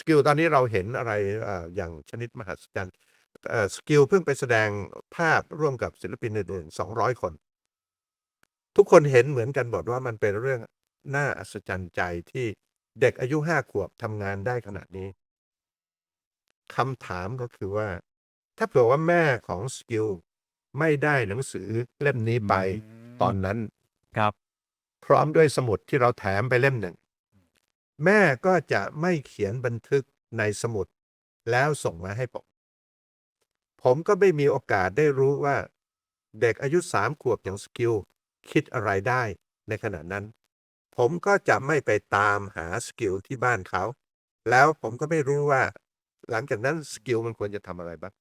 สกิลตอนนี้เราเห็นอะไรเอ่ออย่างชนิดมหัศจรรย์เอ่อสกิลเพิ่งไปแสดงภาพร่วมกับศิลปินอื่นๆ200 คน ทุกคนเห็นเหมือนกันหมดว่ามันเป็นเรื่องน่าอัศจรรย์ใจที่เด็กอายุห้าขวบทำงานได้ขนาดนี้คำถามก็คือว่า ถ้าเผื่อว่าแม่ของสกิลไม่ได้หนังสือเล่มนี้ไปตอนนั้นครับ พร้อมด้วยสมุดที่เราแถมไปเล่มหนึ่ง แม่ก็จะไม่เขียนบันทึกในสมุด แล้วส่งมาให้ผม ผมก็ไม่มีโอกาสได้รู้ว่า เด็กอายุสามขวบอย่างสกิลคิดอะไรได้ในขณะนั้น ผมก็จะไม่ไปตามหาสกิลที่บ้านเขา แล้วผมก็ไม่รู้ว่า หลังจากนั้นสกิลมันควรจะทำอะไรบ้าง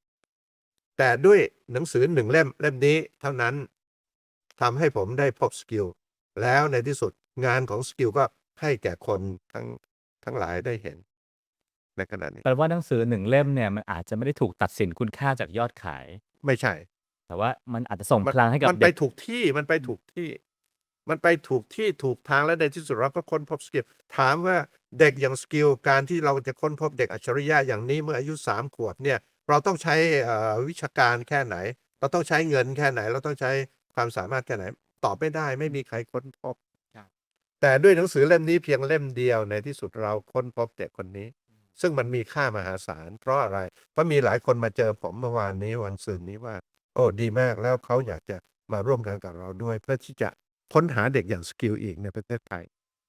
แต่ด้วยหนังสือหนึ่งเล่มเล่มนี้เท่านั้นทำให้ผมได้พบสกิลแล้วในที่สุดงานของสกิลก็ ให้แก่คนทั้งทั้งหลายได้เห็น ในขณะนี้ แปลว่าหนังสือหนึ่งเล่มเนี่ยมันอาจจะไม่ได้ถูกตัดสินคุณค่าจากยอดขาย ไม่ใช่ แต่ว่ามันอาจจะส่งมันพลังให้กับมันไปเด็กถูกที่มันไปถูกที่ มันไปถูกที่ถูกทางและในที่สุดเราก็ค้นพบสกิลถามว่าเด็กอย่างสกิลการที่เราจะค้นพบเด็กอัจฉริยะอย่างนี้เมื่ออายุสามขวบเนี่ย เราต้องใช้เอ่อวิชาการแค่ไหน เราต้องใช้เงินแค่ไหน เราต้องใช้ความสามารถแค่ไหน ตอบไม่ได้ไม่มีใครค้นพบครับ แต่ด้วยหนังสือเล่มนี้เพียงเล่มเดียวในที่สุดเราค้นพบเด็กคนนี้ ซึ่งมันมีค่ามหาศาล เพราะอะไร เพราะมีหลายคนมาเจอผมเมื่อวานนี้วันศุกร์นี้ว่า โอ้ดีมากแล้วเขาอยากจะมาร่วมกันกับเราด้วย เพื่อที่จะค้นหาเด็กอย่างสกิลอีกในประเทศไทย